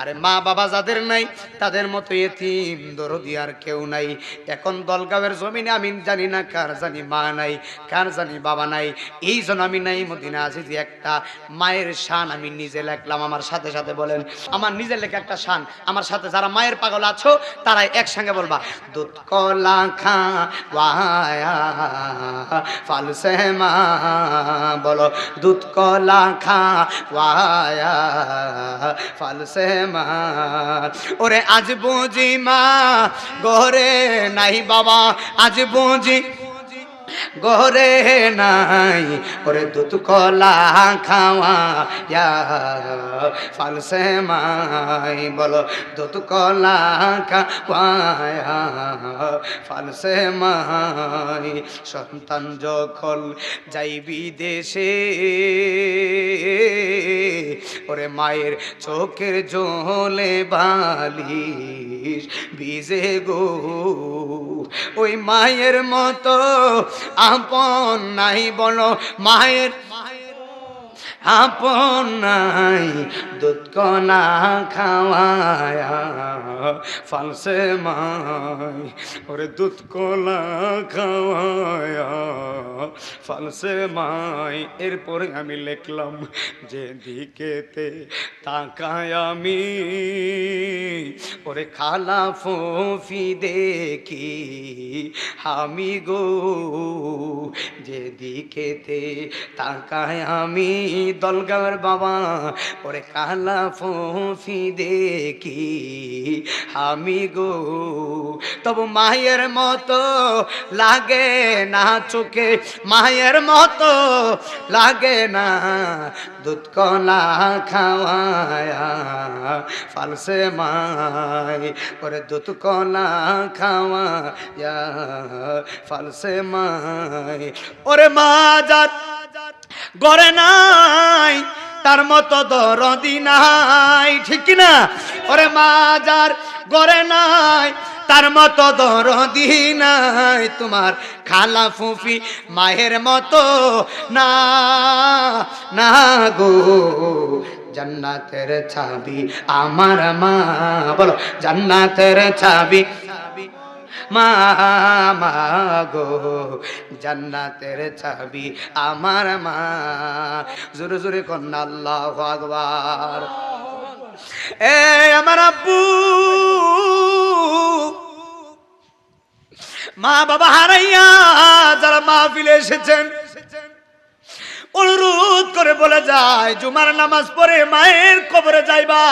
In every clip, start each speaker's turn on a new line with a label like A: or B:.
A: আরে মা বাবা যাদের নাই, তাদের মতো এতিম, দরদি আর কেউ নাই। এখন দলগাঁওয়ের জমিনে আমি জানি না কার জানি মা নাই, কার জানি বাবা নাই। এই জন্য আমি নাই মদিনা আছি যে একটা মায়ের শান আমি নিজে লেখলাম। আমার সাথে সাথে বলেন, আমার নিজের লেখা একটা শান। আমার সাথে যারা মায়ের পাগল আছো, তারাই একসঙ্গে বলবা, দুধ, কলা খা ফালসে মা বলো, দুধ, কলা খা, ওয়ায়া ফালসে মা। ওরে আজ বুঝি মা, গরে নাই বাবা। আজ বুঝি গরে নাই, ওরে দুধ কলা খাওয়া ফালসে মাই, বলো দুধ কলা খাওয়া ফালসে মাই, সন্তান যখন যাই বিদেশে ওরে মায়ের চোখের জলে বালিশ ভিজে গো। ওই মায়ের মতো আপন নাই বলো মায়ের আপন নাই দুধ কলা খাওয়ায়া ফালসে মাই। ওরে দুধ কলা খাওয়ায়া ফালসে মাই। এরপরে আমি লিখলাম যে দিকেতে তাকায় আমি, ওরে খালা ফফি দেখি আমি গো। যে দিকেতে তাকায় আমি দলগাঁর বাবা, ওরে কালা ফফি দেখি আমি গো। তবু মায়ের মতো লাগে না চোখে, মায়ের মতো লাগে না দুধ কলা খাওয়ায়া। ফালসে মাই, ওরে দুধ কলা খাওয়ায়া। ফালসে মাই, ওরে মা যাত গড়ে নাই, তার মতো দরদি নাই, ঠিক না ওরে মাজার গড়ে নাই, তার মতো দরদি নাই, তোমার খালা ফুফি মায়ের মতো না না গো। জান্নাতের ছাবি আমার মা, বলো, জান্নাতের ছাবি মা গো, জান্নাতের চাবি আমার মা। জোরে জোরে কন্যা, আল্লাহ আকবার। এ আমার আব্বু। মা বাবা হারাইয়া যারা মাহফিলে এসেছেন, অনুরোধ করে বলে যায়, জুমার নামাজ পড়ে মায়ের কবরে যাইবা।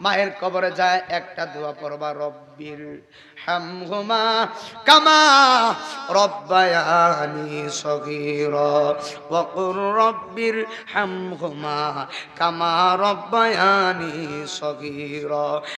A: মায়ের কবরে যায়, একটা দোয়া পড়বা, রব্বির হামহুমা কামা রব্বায়ানি সগির বকুর কুর রব্বির হামহুমা কামা রব্বায়ানি সগীরা।